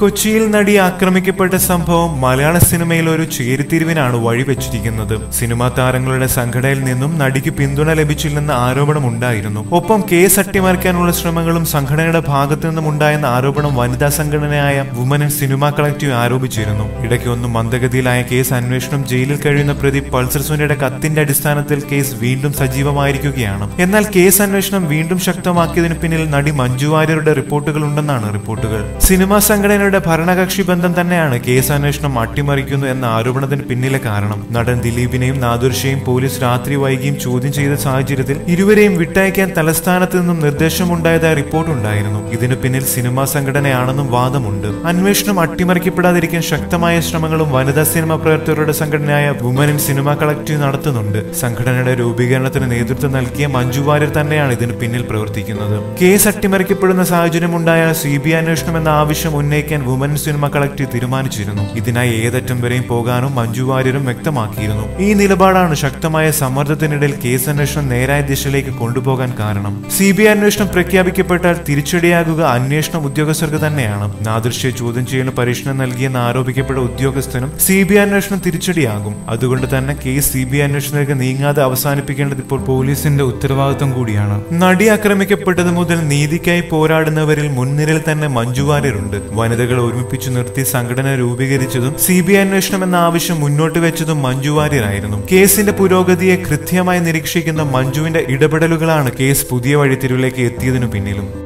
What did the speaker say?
കൊച്ചിയിൽ നടി ആക്രമിക്കപ്പെട്ട സംഭവം മലയാള സിനിമയിൽ ഒരു ചേരിതിരിവിനാണ് വഴിവെച്ചിരിക്കുന്നത്. സിനിമാ താരങ്ങളുടെ സംഘടനയിൽ നിന്നും നടിക്ക് പിന്തുണ ലഭിച്ചില്ലെന്ന ആരോപണം ഉണ്ടായിരുന്നു ഒപ്പം കേസ് അട്ടിമറിക്കാനുള്ള ശ്രമങ്ങളും സംഘടനയുടെ ഭാഗത്തു നിന്നും ഉണ്ടായെന്ന ആരോപണം വനിതാ സംഘടനയായ വുമൻ ഇൻ സിനിമ കളക്റ്റീവ് ആരോപിച്ചിരുന്നു. ഇടയ്ക്ക് ഒന്നും മന്ദഗതിയിലായ കേസ് അന്വേഷണം ജയിലിൽ കഴിയുന്ന പ്രതി പൾസർ സുനിയുടെ കത്തിന്റെ അടിസ്ഥാനത്തിൽ കേസ് വീണ്ടും സജീവമായിരിക്കുകയാണ്. എന്നാൽ കേസ് അന്വേഷണം വീണ്ടും ശക്തമാക്കിയതിനു പിന്നിൽ നടി മഞ്ജു വാര്യരുടെ റിപ്പോർട്ടുകൾ ഉണ്ടെന്നാണ് റിപ്പോർട്ടുകൾ. സിനിമാ സംഘടനയുടെ ഭരണകക്ഷി ബന്ധം തന്നെയാണ് കേസ് അന്വേഷണം അട്ടിമറിക്കുന്നു എന്ന ആരോപണത്തിന് പിന്നിലെ കാരണം. നടൻ ദിലീപിനെയും നാദുർഷയെയും പോലീസ് രാത്രി വൈകിയും ചോദ്യം ചെയ്ത സാഹചര്യത്തിൽ ഇരുവരെയും വിട്ടയക്കാൻ തലസ്ഥാനത്ത് നിന്നും നിർദ്ദേശമുണ്ടായതായ റിപ്പോർട്ടുണ്ടായിരുന്നു. ഇതിനു പിന്നിൽ സിനിമാ സംഘടനയാണെന്നും വാദമുണ്ട്. അന്വേഷണം അട്ടിമറിക്കപ്പെടാതിരിക്കാൻ ശക്തമായ ശ്രമങ്ങളും വനിതാ സിനിമ പ്രവർത്തകരുടെ സംഘടനയായ വുമൻ ഇൻ സിനിമ കളക്റ്റീവ് നടത്തുന്നുണ്ട്. സംഘടനയുടെ രൂപീകരണത്തിന് നേതൃത്വം നൽകിയ മഞ്ജു വാര്യർ തന്നെയാണ് ഇതിന് പിന്നിൽ പ്രവർത്തിക്കുന്നത്. കേസ് അട്ടിമറിക്കപ്പെടുന്ന സാഹചര്യം ഉണ്ടായാൽ സി ബി അന്വേഷണം എന്ന ആവശ്യം ഉന്നയിക്കാൻ വുമൻ സിനിമ കളക്റ്റീവ് തീരുമാനിച്ചിരുന്നു. ഇതിനായി ഏതറ്റം വരെയും പോകാനും മഞ്ജു വാര്യരും വ്യക്തമാക്കിയിരുന്നു. ഈ നിലപാടാണ് ശക്തമായ സമ്മർദ്ദത്തിനിടയിൽ കേസ് അന്വേഷണം നേരായ ദിശയിലേക്ക് കൊണ്ടുപോകാൻ കാരണം. സി ബി അന്വേഷണം പ്രഖ്യാപിക്കപ്പെട്ടാൽ തിരിച്ചടിയാകുക അന്വേഷണ ഉദ്യോഗസ്ഥർക്ക് തന്നെയാണ്. നാദൃശ്യ ചോദ്യം ചെയ്യുന്ന പരീക്ഷണം നൽകിയെന്ന് ആരോപിക്കപ്പെട്ട ഉദ്യോഗസ്ഥനും സി ബി അന്വേഷണം തിരിച്ചടിയാകും. അതുകൊണ്ട് തന്നെ കേസ് സി ബി അന്വേഷണത്തിലേക്ക് നീങ്ങാതെ അവസാനിപ്പിക്കേണ്ടത് ഇപ്പോൾ പോലീസിന്റെ ഉത്തരവാദിത്വം കൂടിയാണ്. നടി ആക്രമിക്കപ്പെട്ടത് മുതൽ നീതിക്കായി പോരാടുന്നവരിൽ മുൻനിരയിൽ തന്നെ മഞ്ജു വാര്യരുണ്ട്. വനിതകൾ ഒരുമിപ്പിച്ചു നിർത്തി സംഘടന രൂപീകരിച്ചതും സി ബി അന്വേഷണം എന്ന ആവശ്യം മുന്നോട്ട് വെച്ചതും മഞ്ജു വാര്യരായിരുന്നു. കേസിന്റെ പുരോഗതിയെ കൃത്യമായി നിരീക്ഷിക്കുന്ന മഞ്ജുവിന്റെ ഇടപെടലുകളാണ് കേസ് പുതിയ വഴിത്തിരിവിലേക്ക് എത്തിയതിനു പിന്നിലും.